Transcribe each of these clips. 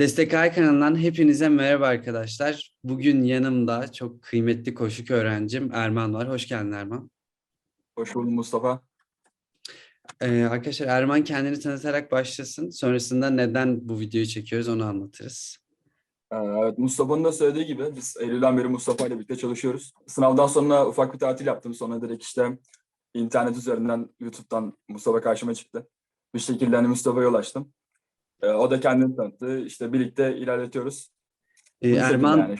Destek Ay kanalından hepinize merhaba arkadaşlar. Bugün yanımda çok kıymetli koşuk öğrencim Erman var. Hoş geldin Erman. Hoş buldum Mustafa. Ee, arkadaşlar Erman kendini tanıtarak başlasın. Sonrasında neden bu videoyu çekiyoruz onu anlatırız. Ee, Evet, Mustafa'nın da söylediği gibi biz Eylül'den beri Mustafa ile birlikte çalışıyoruz. Sınavdan sonra ufak bir tatil yaptım. Sonra direkt işte internet üzerinden, YouTube'dan Mustafa karşıma çıktı. Bir şekilde hani Mustafa'ya ulaştım. Ee, o da kendini tanıttı. İşte birlikte ilerletiyoruz. Ee, Erman yani.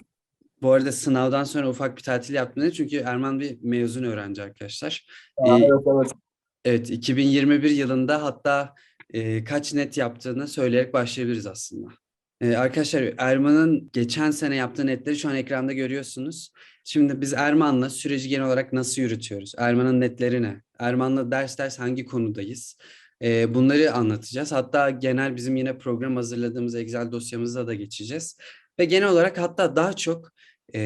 bu arada sınavdan sonra ufak bir tatil yaptım dedi. Çünkü Erman bir mezun öğrenci arkadaşlar. Aa, Ee, evet, evet. Evet 2021 yılında hatta e, kaç net yaptığını söyleyerek başlayabiliriz aslında. E, arkadaşlar Erman'ın geçen sene yaptığı netleri şu an ekranda görüyorsunuz. Şimdi biz Erman'la süreci genel olarak nasıl yürütüyoruz? Erman'ın netleri ne? Erman'la ders ders hangi konudayız? E, bunları anlatacağız. Hatta genel bizim yine program hazırladığımız Excel dosyamıza da geçeceğiz. Ve genel olarak hatta daha çok e,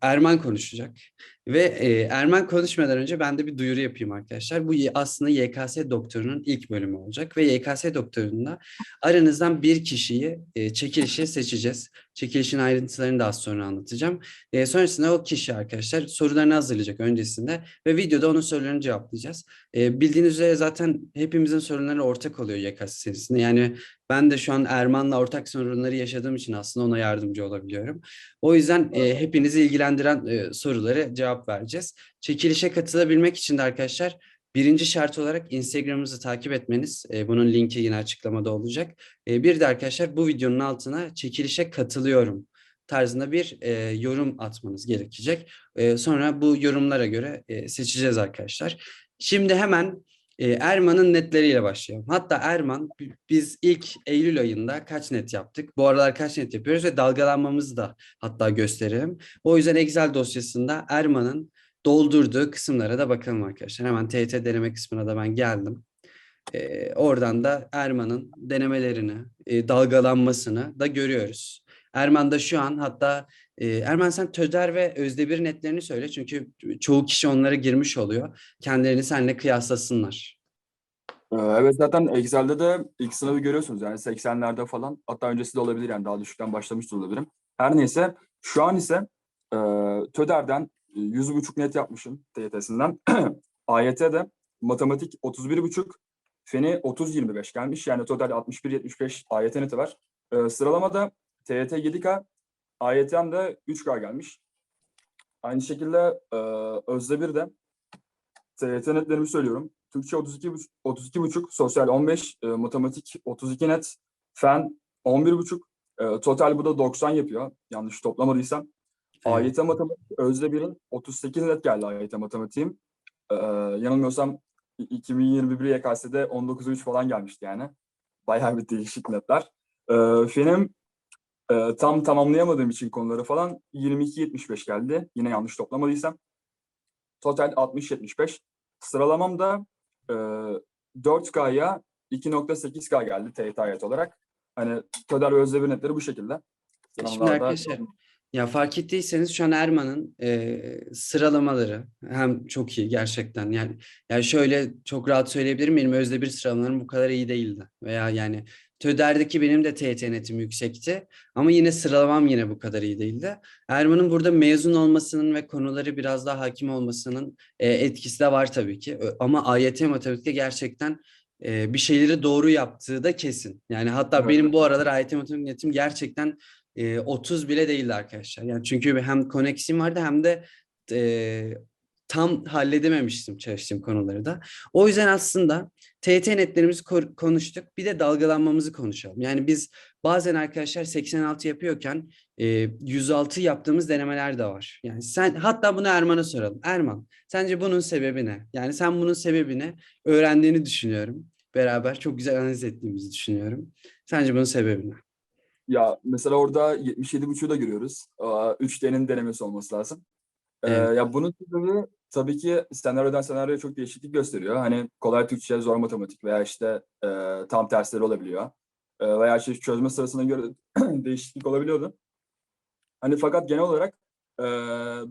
Erman konuşacak. Ve e, Erman konuşmadan önce ben de bir duyuru yapayım arkadaşlar. Bu aslında YKS doktorunun ilk bölümü olacak ve YKS doktorunda aranızdan bir kişiyi e, çekilişe seçeceğiz. Çekilişin ayrıntılarını da az sonra anlatacağım. E, sonrasında o kişi arkadaşlar sorularını hazırlayacak öncesinde ve videoda onun sorularını cevaplayacağız. E, bildiğiniz üzere zaten hepimizin sorunları ortak oluyor YKS serisinde. Yani ben de şu an Erman'la ortak sorunları yaşadığım için aslında ona yardımcı olabiliyorum. O yüzden e, hepinizi ilgilendiren e, soruları cevap vereceğiz. Çekilişe katılabilmek için de arkadaşlar birinci şart olarak Instagram'ımızı takip etmeniz. E, bunun linki yine açıklamada olacak. E, bir de arkadaşlar bu videonun altına çekilişe katılıyorum tarzında bir e, yorum atmanız gerekecek. E, sonra bu yorumlara göre e, seçeceğiz arkadaşlar. Şimdi hemen e, Erman'ın netleriyle başlayalım. Hatta Erman bi- biz ilk Eylül ayında kaç net yaptık? Bu aralar kaç net yapıyoruz ve dalgalanmamızı da hatta gösterelim. O yüzden Excel dosyasında Erman'ın doldurduğu kısımlara da bakalım arkadaşlar. Hemen TYT deneme kısmına da ben geldim. Ee, oradan da Erman'ın denemelerini, e, dalgalanmasını da görüyoruz. Erman da şu an hatta e, Erman sen Töder ve Özdebir netlerini söyle. Çünkü çoğu kişi onlara girmiş oluyor. Kendilerini seninle kıyaslasınlar. Ee, Evet zaten Excel'de de ilk sınavı görüyorsunuz yani 80'lerde falan hatta öncesi de olabilir yani daha düşükten başlamış da olabilirim. Her neyse şu an ise e, TÖDER'den e, 100.5 net yapmışım TYT'sinden. AYT'de matematik 31.5, Feni 30-25 gelmiş yani total 61-75 AYT neti var. E, sıralamada TYT 7K, AYT'm de 3K gelmiş. Aynı şekilde e, Özdebir de TYT netlerimi söylüyorum. Türkçe 32 32,5, sosyal 15, e, matematik 32 net, fen 11,5. E, total bu da 90 yapıyor. Yanlış toplamadıysam. Evet. AYT matematik Özde bir'in 38 net geldi AYT matematiğim. E, yanılmıyorsam 2021 YKS'de 19,3 falan gelmişti yani. Bayağı bir değişik netler. E, fenim e, tam tamamlayamadığım için konuları falan 22-75 geldi. Yine yanlış toplamadıysam. Total 60-75. Sıralamam da e, 4K'ya 2.8K geldi TYT ayet olarak. Hani Töder ve Özdemir netleri bu şekilde. Şimdi arkadaşlar ya fark ettiyseniz şu an Erman'ın e, sıralamaları hem çok iyi gerçekten yani yani şöyle çok rahat söyleyebilirim benim Özdebir sıralamalarım bu kadar iyi değildi veya yani TÖDER'deki benim de TYT netim yüksekti ama yine sıralamam yine bu kadar iyi değildi. Erman'ın burada mezun olmasının ve konuları biraz daha hakim olmasının e, etkisi de var tabii ki ama AYT matematikte gerçekten e, bir şeyleri doğru yaptığı da kesin. Yani hatta Evet. benim bu aralar AYT matematik netim gerçekten e, 30 bile değildi arkadaşlar. Yani çünkü hem koneksim vardı hem de e, tam halledememiştim çalıştığım konuları da. O yüzden aslında TYT netlerimizi ko- konuştuk. Bir de dalgalanmamızı konuşalım. Yani biz bazen arkadaşlar 86 yapıyorken e, 106 yaptığımız denemeler de var. Yani sen hatta bunu Erman'a soralım. Erman, sence bunun sebebi ne? Yani sen bunun sebebini öğrendiğini düşünüyorum. Beraber çok güzel analiz ettiğimizi düşünüyorum. Sence bunun sebebi ne? Ya mesela orada 77.5'u da görüyoruz. 3D'nin denemesi olması lazım. Ee, Evet. ya bunun sebebi tabii ki senaryodan senaryoya çok değişiklik gösteriyor. Hani kolay Türkçe, zor matematik veya işte e, tam tersleri olabiliyor. E, veya işte çözme sırasına göre değişiklik olabiliyordu. Hani fakat genel olarak e,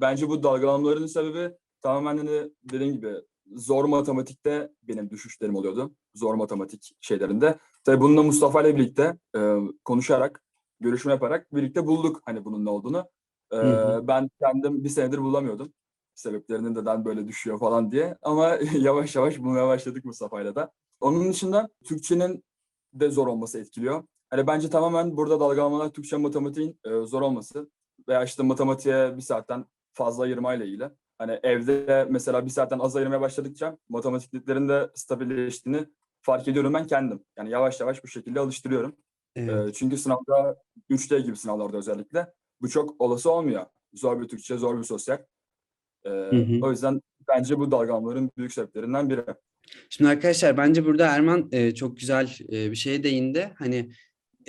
bence bu dalgalanmaların sebebi tamamen hani dediğim gibi zor matematikte benim düşüşlerim oluyordu. Zor matematik şeylerinde. Tabii bununla Mustafa ile birlikte e, konuşarak görüşme yaparak birlikte bulduk hani bunun ne olduğunu. Ee, Hı hı. ben kendim bir senedir bulamıyordum. Sebeplerinin neden böyle düşüyor falan diye. Ama yavaş yavaş bulmaya başladık Mustafa'yla da. Onun dışında Türkçenin de zor olması etkiliyor. Hani bence tamamen burada dalgalamalar Türkçe matematiğin e, zor olması veya işte matematiğe bir saatten fazla ayırmayla ilgili. Hani evde mesela bir saatten az ayırmaya başladıkça matematiklerin de stabilleştiğini fark ediyorum ben kendim. Yani yavaş yavaş bu şekilde alıştırıyorum. Evet. E, çünkü sınavda 3D gibi sınavlarda özellikle bu çok olası olmuyor. Zor bir Türkçe, zor bir sosyal. E, hı. O yüzden bence bu dalgalanmaların büyük sebeplerinden biri. Şimdi arkadaşlar bence burada Erman e, çok güzel e, bir şeye değindi. Hani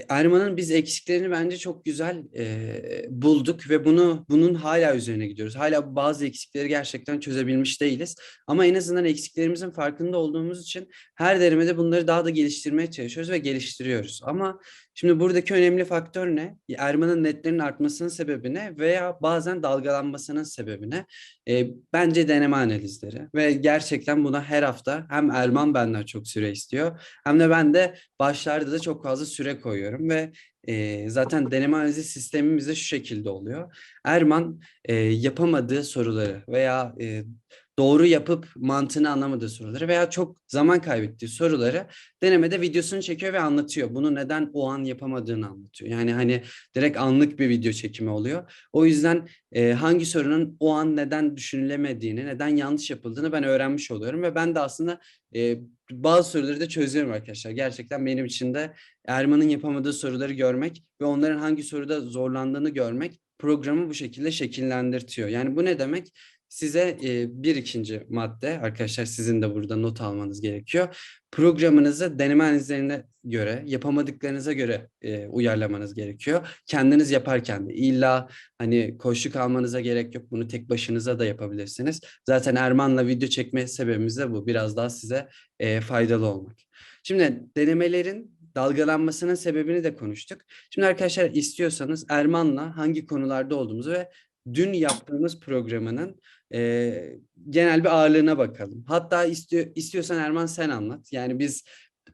Erman'ın biz eksiklerini bence çok güzel e, bulduk ve bunu bunun hala üzerine gidiyoruz. Hala bazı eksikleri gerçekten çözebilmiş değiliz. Ama en azından eksiklerimizin farkında olduğumuz için her denemede bunları daha da geliştirmeye çalışıyoruz ve geliştiriyoruz. Ama şimdi buradaki önemli faktör ne? Erman'ın netlerin artmasının sebebi ne? Veya bazen dalgalanmasının sebebi ne? E, bence deneme analizleri ve gerçekten buna her hafta hem Erman benden çok süre istiyor hem de ben de başlarda da çok fazla süre koyuyorum ve e, zaten deneme analizi sistemimiz de şu şekilde oluyor. Erman e, yapamadığı soruları veya e, doğru yapıp mantığını anlamadığı soruları veya çok zaman kaybettiği soruları denemede videosunu çekiyor ve anlatıyor. Bunu neden o an yapamadığını anlatıyor. Yani hani direkt anlık bir video çekimi oluyor. O yüzden e, hangi sorunun o an neden düşünülemediğini, neden yanlış yapıldığını ben öğrenmiş oluyorum ve ben de aslında e, bazı soruları da çözüyorum arkadaşlar. Gerçekten benim için de Erman'ın yapamadığı soruları görmek ve onların hangi soruda zorlandığını görmek programı bu şekilde şekillendirtiyor. Yani bu ne demek? Size e, bir ikinci madde arkadaşlar sizin de burada not almanız gerekiyor. Programınızı deneme analizlerine göre, yapamadıklarınıza göre e, uyarlamanız gerekiyor. Kendiniz yaparken de illa hani koşu almanıza gerek yok. Bunu tek başınıza da yapabilirsiniz. Zaten Erman'la video çekme sebebimiz de bu. Biraz daha size e, faydalı olmak. Şimdi denemelerin dalgalanmasının sebebini de konuştuk. Şimdi arkadaşlar istiyorsanız Erman'la hangi konularda olduğumuzu ve dün yaptığımız programının e, genel bir ağırlığına bakalım. Hatta istiyor, istiyorsan Erman sen anlat. Yani biz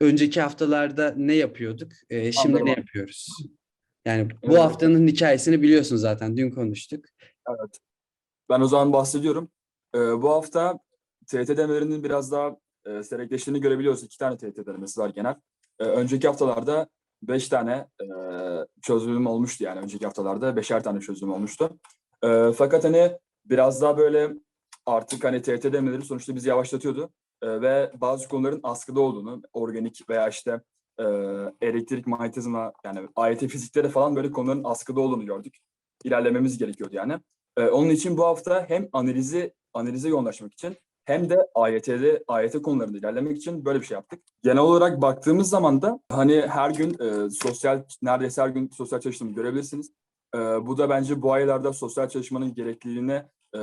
önceki haftalarda ne yapıyorduk, e, şimdi Anladım ne yapıyoruz? Yani bu Evet. haftanın hikayesini biliyorsun zaten. Dün konuştuk. Evet. Ben o zaman bahsediyorum. Ee, bu hafta TYT denemelerinin biraz daha e, seyrekleştiğini görebiliyoruz. İki tane TYT denemesi var genel. Ee, önceki haftalarda beş tane e, çözümüm olmuştu yani. Önceki haftalarda beşer tane çözüm olmuştu. Ee, fakat hani biraz daha böyle artık hani TYT denemeleri sonuçta bizi yavaşlatıyordu. Ee, ve bazı konuların askıda olduğunu, organik veya işte e, elektrik manyetizma yani AYT fizikleri falan böyle konuların askıda olduğunu gördük. İlerlememiz gerekiyordu yani. Ee, onun için bu hafta hem analizi analize yoğunlaşmak için hem de AYT'de AYT konularında ilerlemek için böyle bir şey yaptık. Genel olarak baktığımız zaman da hani her gün e, sosyal neredeyse her gün sosyal çalıştığımı görebilirsiniz. E, bu da bence bu aylarda sosyal çalışmanın gerekliliğini e,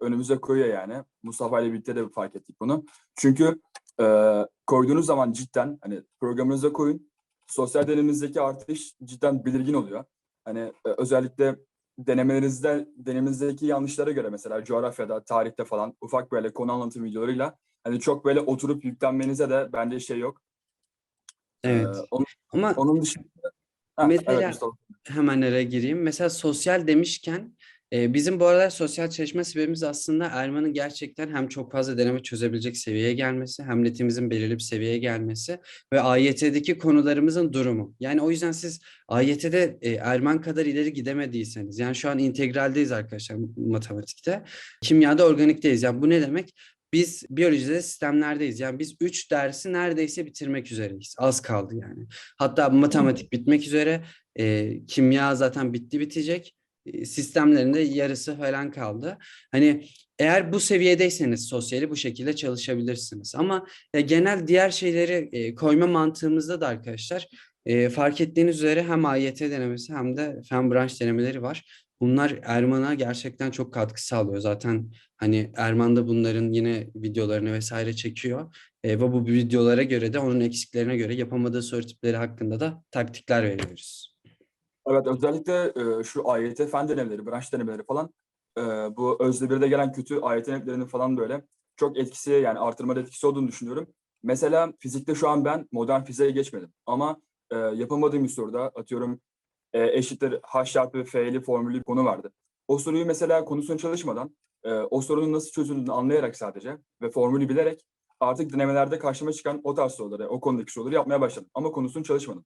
önümüze koyuyor yani. Mustafa ile birlikte de fark ettik bunu. Çünkü e, koyduğunuz zaman cidden hani programınıza koyun. Sosyal denemenizdeki artış cidden belirgin oluyor. Hani e, özellikle denemelerinizde denemenizdeki yanlışlara göre mesela coğrafyada, tarihte falan ufak böyle konu anlatım videolarıyla hani çok böyle oturup yüklenmenize de bence şey yok. Ee, Evet. onun, Ama onun dışında Mesela- evet, Mustafa. hemen araya gireyim. Mesela sosyal demişken e, bizim bu aralar sosyal çalışma sebebimiz aslında Erman'ın gerçekten hem çok fazla deneme çözebilecek seviyeye gelmesi hem netimizin belirli bir seviyeye gelmesi ve AYT'deki konularımızın durumu. Yani o yüzden siz AYT'de e, Erman kadar ileri gidemediyseniz yani şu an integraldeyiz arkadaşlar matematikte. Kimyada organikteyiz. Yani bu ne demek? Biz biyolojide sistemlerdeyiz. Yani biz üç dersi neredeyse bitirmek üzereyiz. Az kaldı yani. Hatta matematik bitmek üzere. E, kimya zaten bitti bitecek. E, sistemlerin de yarısı falan kaldı. Hani eğer bu seviyedeyseniz sosyali bu şekilde çalışabilirsiniz. Ama e, genel diğer şeyleri e, koyma mantığımızda da arkadaşlar e, fark ettiğiniz üzere hem AYT denemesi hem de fen branş denemeleri var. Bunlar Erman'a gerçekten çok katkı sağlıyor. Zaten hani Erman da bunların yine videolarını vesaire çekiyor. E, ve bu videolara göre de onun eksiklerine göre yapamadığı soru tipleri hakkında da taktikler veriyoruz. Evet özellikle e, şu AYT fen denemeleri, branş denemeleri falan e, bu Özde 1'de gelen kötü AYT netlerinin falan böyle çok etkisi yani artırmada etkisi olduğunu düşünüyorum. Mesela fizikte şu an ben modern fiziğe geçmedim ama e, yapamadığım bir soruda atıyorum e, eşittir H çarpı F'li formülü konu vardı. O soruyu mesela konusunu çalışmadan e, o sorunun nasıl çözüldüğünü anlayarak sadece ve formülü bilerek artık denemelerde karşıma çıkan o tarz soruları, o konudaki soruları yapmaya başladım. Ama konusunu çalışmadım.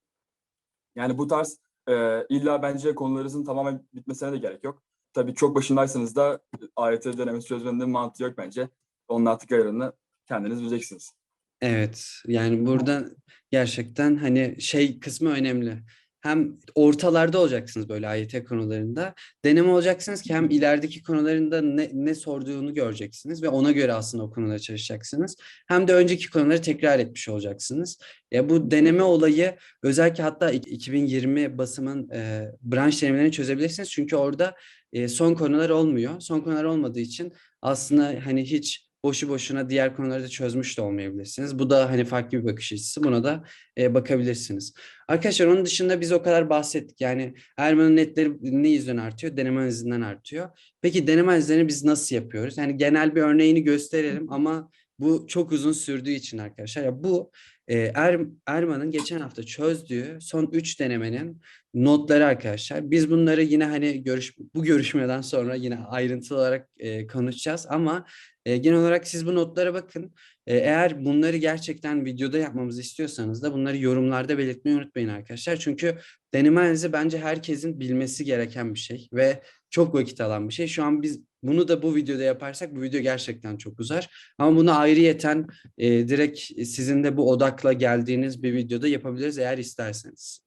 Yani bu tarz e, illa bence konularınızın tamamen bitmesine de gerek yok. Tabii çok başındaysanız da AYT denemesi çözmenin mantığı yok bence. Onun artık ayarını kendiniz bileceksiniz. Evet, yani burada gerçekten hani şey kısmı önemli. Hem ortalarda olacaksınız böyle AYT konularında. Deneme olacaksınız ki hem ilerideki konularında ne, ne sorduğunu göreceksiniz ve ona göre aslında o konulara çalışacaksınız. Hem de önceki konuları tekrar etmiş olacaksınız. Ya bu deneme olayı özellikle hatta ik- 2020 basımın e, branş denemelerini çözebilirsiniz. Çünkü orada e, son konular olmuyor. Son konular olmadığı için aslında hani hiç boşu boşuna diğer konuları da çözmüş de olmayabilirsiniz. Bu da hani farklı bir bakış açısı. Buna da e, bakabilirsiniz. Arkadaşlar onun dışında biz o kadar bahsettik. Yani Erman'ın netleri ne yüzden artıyor? Deneme analizinden artıyor. Peki deneme analizlerini biz nasıl yapıyoruz? Yani genel bir örneğini gösterelim ama bu çok uzun sürdüğü için arkadaşlar. Ya bu e, er, Erman'ın geçen hafta çözdüğü son 3 denemenin notları arkadaşlar. Biz bunları yine hani görüş bu görüşmeden sonra yine ayrıntılı olarak e, konuşacağız ama e, genel olarak siz bu notlara bakın. E, eğer bunları gerçekten videoda yapmamızı istiyorsanız da bunları yorumlarda belirtmeyi unutmayın arkadaşlar. Çünkü deneme analizi bence herkesin bilmesi gereken bir şey ve çok vakit alan bir şey. Şu an biz bunu da bu videoda yaparsak bu video gerçekten çok uzar. Ama bunu ayrıyeten e, direkt sizin de bu odakla geldiğiniz bir videoda yapabiliriz eğer isterseniz.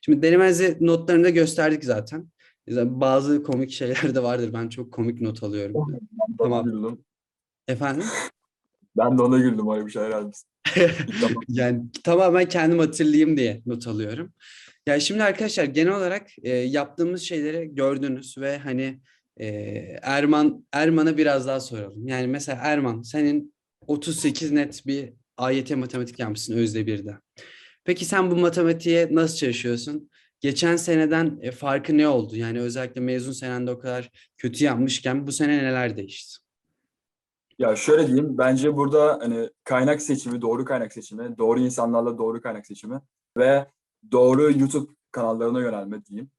Şimdi deneme analizi notlarını da gösterdik zaten. Bazı komik şeyler de vardır. Ben çok komik not alıyorum. Tamam. güldüm. Efendim? Ben de ona güldüm öyle bir şeyler yazmış. Tamam. Yani tamamen kendim hatırlayayım diye not alıyorum. Ya şimdi arkadaşlar genel olarak e, yaptığımız şeyleri gördünüz ve hani e, Erman Erman'a biraz daha soralım. Yani mesela Erman senin 38 net bir AYT matematik yapmışsın Özde birde. Peki sen bu matematiğe nasıl çalışıyorsun? Geçen seneden e, farkı ne oldu? Yani özellikle mezun senende o kadar kötü yapmışken bu sene neler değişti? Ya şöyle diyeyim, bence burada hani kaynak seçimi, doğru kaynak seçimi, doğru insanlarla doğru kaynak seçimi ve doğru YouTube kanallarına yönelme diyeyim.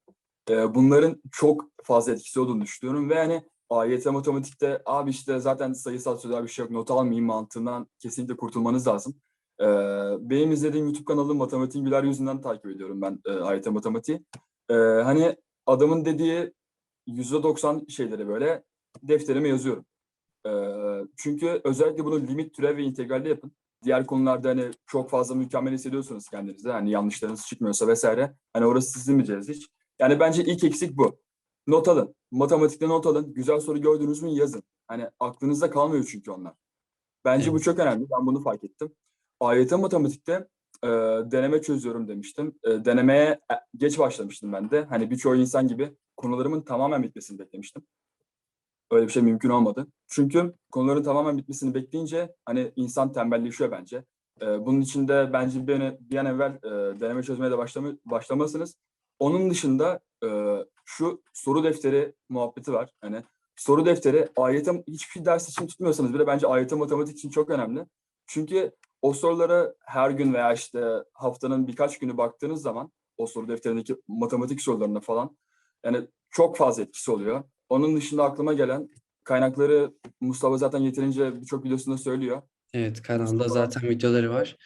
Ee, bunların çok fazla etkisi olduğunu düşünüyorum ve hani AYT matematikte abi işte zaten sayısal sözel bir şey yok, not almayayım mantığından kesinlikle kurtulmanız lazım. Ee, benim izlediğim YouTube kanalı Matematiğin Güler Yüzünden takip ediyorum ben e, AYT matematiği. Ee, hani adamın dediği %90 şeyleri böyle defterime yazıyorum. Çünkü özellikle bunu limit, türev ve integralde yapın. Diğer konularda hani çok fazla mükemmel hissediyorsunuz kendinizde. Hani yanlışlarınız çıkmıyorsa vesaire. Hani orası sizin mi hiç? Yani bence ilk eksik bu. Not alın. Matematikte not alın. Güzel soru gördünüz mü yazın. Hani aklınızda kalmıyor çünkü onlar. Bence bu Evet. çok önemli. Ben bunu fark ettim. AYT matematikte e, deneme çözüyorum demiştim. E, denemeye e, geç başlamıştım ben de. Hani birçoğu insan gibi konularımın tamamen bitmesini beklemiştim. Öyle bir şey mümkün olmadı. Çünkü konuların tamamen bitmesini bekleyince hani insan tembelleşiyor bence. Ee, bunun için de bence bir an, bir an evvel e, deneme çözmeye de başlama, başlamalısınız. Onun dışında e, şu soru defteri muhabbeti var. Hani soru defteri AYT hiçbir ders için tutmuyorsanız bile bence AYT matematik için çok önemli. Çünkü o sorulara her gün veya işte haftanın birkaç günü baktığınız zaman o soru defterindeki matematik sorularına falan yani çok fazla etkisi oluyor. Onun dışında aklıma gelen kaynakları Mustafa zaten yeterince birçok videosunda söylüyor. Evet kanalda Mustafa- zaten videoları var.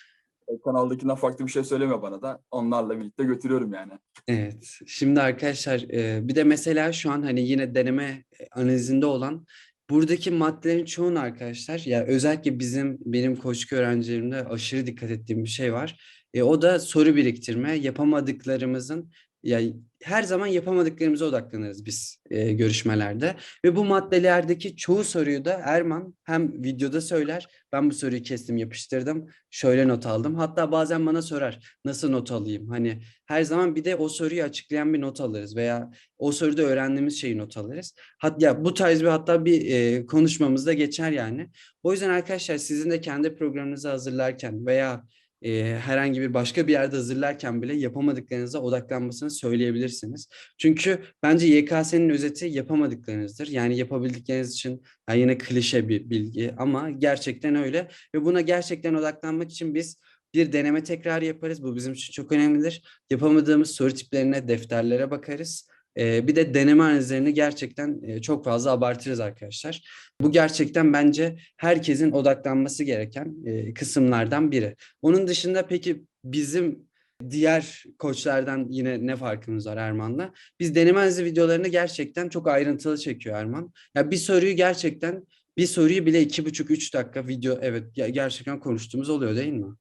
E, Kanaldakinden farklı bir şey söylemiyor bana da. Onlarla birlikte götürüyorum yani. Evet. Şimdi arkadaşlar e, bir de mesela şu an hani yine deneme analizinde olan buradaki maddelerin çoğunu arkadaşlar ya özellikle bizim benim koçluk öğrencilerimde aşırı dikkat ettiğim bir şey var. E, o da soru biriktirme, yapamadıklarımızın ya her zaman yapamadıklarımıza odaklanırız biz e, görüşmelerde ve bu maddelerdeki çoğu soruyu da Erman hem videoda söyler ben bu soruyu kestim yapıştırdım şöyle not aldım hatta bazen bana sorar nasıl not alayım hani her zaman bir de o soruyu açıklayan bir not alırız veya o soruda öğrendiğimiz şeyi not alırız. Hat ya bu tarz bir hatta bir e, konuşmamızda geçer yani. O yüzden arkadaşlar sizin de kendi programınızı hazırlarken veya e, herhangi bir başka bir yerde hazırlarken bile yapamadıklarınıza odaklanmasını söyleyebilirsiniz. Çünkü bence YKS'nin özeti yapamadıklarınızdır. Yani yapabildikleriniz için yani yine klişe bir bilgi ama gerçekten öyle ve buna gerçekten odaklanmak için biz bir deneme tekrar yaparız. Bu bizim için çok önemlidir. Yapamadığımız soru tiplerine, defterlere bakarız. Bir de deneme analizlerini gerçekten çok fazla abartırız arkadaşlar. Bu gerçekten bence herkesin odaklanması gereken kısımlardan biri. Onun dışında peki bizim diğer koçlardan yine ne farkımız var Erman'la? Biz deneme analizi videolarını gerçekten çok ayrıntılı çekiyor Erman. Ya bir soruyu gerçekten bir soruyu bile iki buçuk üç dakika video evet ge- gerçekten konuştuğumuz oluyor değil mi?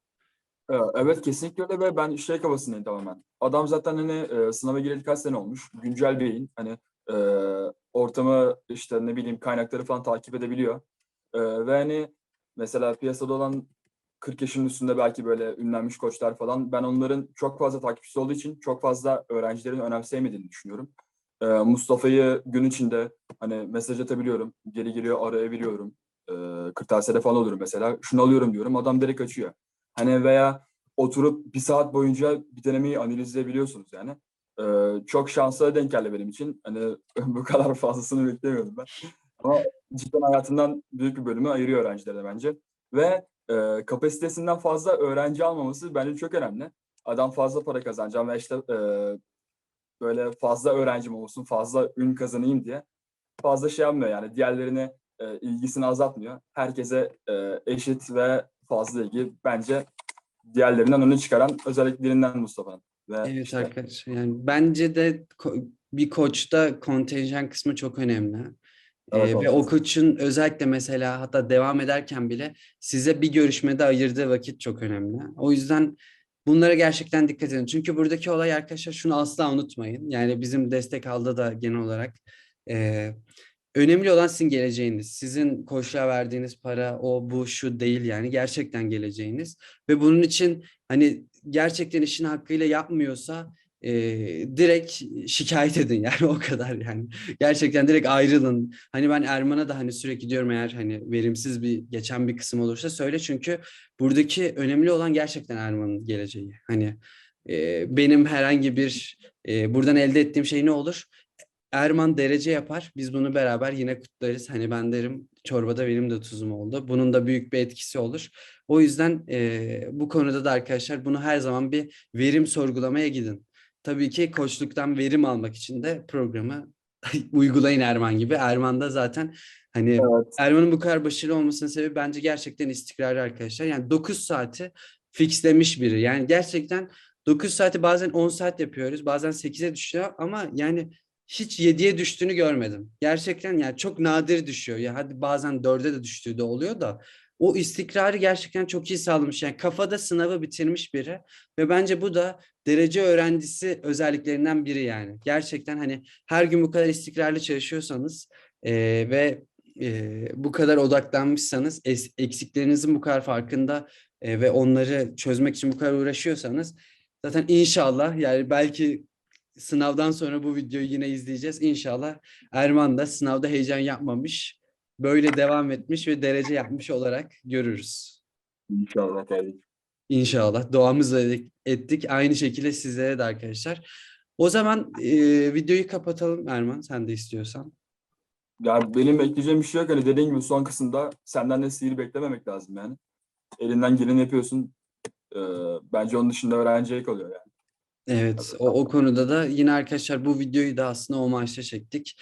Ee, Evet kesinlikle öyle ve ben şey kafasındayım tamamen. Adam zaten hani e, sınava gireli kaç sene olmuş. Güncel beyin. Hani e, ortamı işte ne bileyim kaynakları falan takip edebiliyor. E, ve hani mesela piyasada olan 40 yaşının üstünde belki böyle ünlenmiş koçlar falan ben onların çok fazla takipçisi olduğu için çok fazla öğrencilerin önemseyemediğini düşünüyorum. E, Mustafa'yı gün içinde hani mesaj atabiliyorum. Geri geliyor arayabiliyorum. E, kırtasiyede falan olurum mesela. Şunu alıyorum diyorum. Adam direkt açıyor. Hani veya oturup bir saat boyunca bir denemeyi analizleyebiliyorsunuz yani. Ee, çok şanslı denk geldi benim için. Hani bu kadar fazlasını beklemiyordum ben. Ama cidden hayatından büyük bir bölümü ayırıyor öğrencilere bence. Ve e, kapasitesinden fazla öğrenci almaması bence çok önemli. Adam fazla para kazanacağım ve işte e, böyle fazla öğrencim olsun, fazla ün kazanayım diye fazla şey yapmıyor yani. Diğerlerine e, ilgisini azaltmıyor. Herkese e, eşit ve fazla ilgi bence diğerlerinden öne çıkaran özelliklerinden Mustafa'nın. Ve Evet işte, arkadaşlar yani bence de ko- bir koçta kontenjan kısmı çok önemli. Evet, Ee, ve o koçun özellikle mesela hatta devam ederken bile size bir görüşmede ayırdığı vakit çok önemli. O yüzden bunlara gerçekten dikkat edin. Çünkü buradaki olay arkadaşlar şunu asla unutmayın. Yani bizim destek aldı da genel olarak. Ee, önemli olan sizin geleceğiniz. Sizin koçluğa verdiğiniz para o bu şu değil yani gerçekten geleceğiniz. Ve bunun için hani gerçekten işini hakkıyla yapmıyorsa e, direkt şikayet edin yani o kadar yani. Gerçekten direkt ayrılın. Hani ben Erman'a da hani sürekli diyorum eğer hani verimsiz bir geçen bir kısım olursa söyle çünkü buradaki önemli olan gerçekten Erman'ın geleceği. Hani e, benim herhangi bir e, buradan elde ettiğim şey ne olur? Erman derece yapar. Biz bunu beraber yine kutlarız. Hani ben derim çorbada benim de tuzum oldu. Bunun da büyük bir etkisi olur. O yüzden e, bu konuda da arkadaşlar bunu her zaman bir verim sorgulamaya gidin. Tabii ki koçluktan verim almak için de programı uygulayın Erman gibi. Erman da zaten hani evet, Erman'ın bu kadar başarılı olmasının sebebi bence gerçekten istikrarı arkadaşlar. Yani 9 saati fixlemiş biri. Yani gerçekten 9 saati bazen 10 saat yapıyoruz. Bazen 8'e düşüyor ama yani hiç 7'ye düştüğünü görmedim. Gerçekten yani çok nadir düşüyor. Ya hadi bazen 4'e de düştüğü de oluyor da o istikrarı gerçekten çok iyi sağlamış. Yani kafada sınavı bitirmiş biri ve bence bu da derece öğrencisi özelliklerinden biri yani. Gerçekten hani her gün bu kadar istikrarlı çalışıyorsanız eee, ve eee, bu kadar odaklanmışsanız, es- eksiklerinizin bu kadar farkında eee, ve onları çözmek için bu kadar uğraşıyorsanız zaten inşallah yani belki sınavdan sonra bu videoyu yine izleyeceğiz. İnşallah Erman da sınavda heyecan yapmamış, böyle devam etmiş ve derece yapmış olarak görürüz. inşallah kardeşim. İnşallah duamızla ettik. Aynı şekilde sizlere de arkadaşlar. O zaman e, videoyu kapatalım Erman sen de istiyorsan. Yani benim bekleyeceğim bir şey yok. Hani dediğin gibi son kısımda senden de sihir beklememek lazım yani. Elinden geleni yapıyorsun. Ee, bence onun dışında öğrenciye kalıyor yani. Evet, o, o konuda da yine arkadaşlar bu videoyu da aslında o maçta çektik.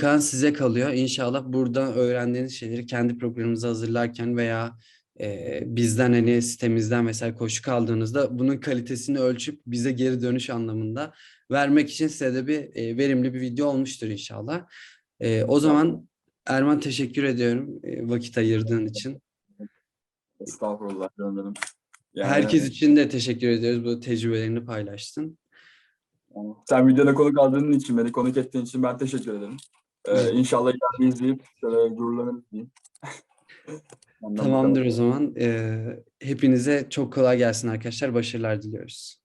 Kalan size kalıyor. İnşallah buradan öğrendiğiniz şeyleri kendi programınızı hazırlarken veya e, bizden hani sitemizden mesela koşu kaldığınızda bunun kalitesini ölçüp bize geri dönüş anlamında vermek için size de bir e, verimli bir video olmuştur inşallah. E, o zaman Erman teşekkür ediyorum e, vakit ayırdığın için. Estağfurullah canım. Yani, Herkes için de teşekkür ediyoruz bu tecrübelerini paylaştın. sen videoda konuk aldığın için, beni konuk ettiğin için ben teşekkür ederim. Ee, inşallah ileride izleyip şöyle diyeyim. Kadar. Tamamdır o zaman. Ee, hepinize çok kolay gelsin arkadaşlar. Başarılar diliyoruz.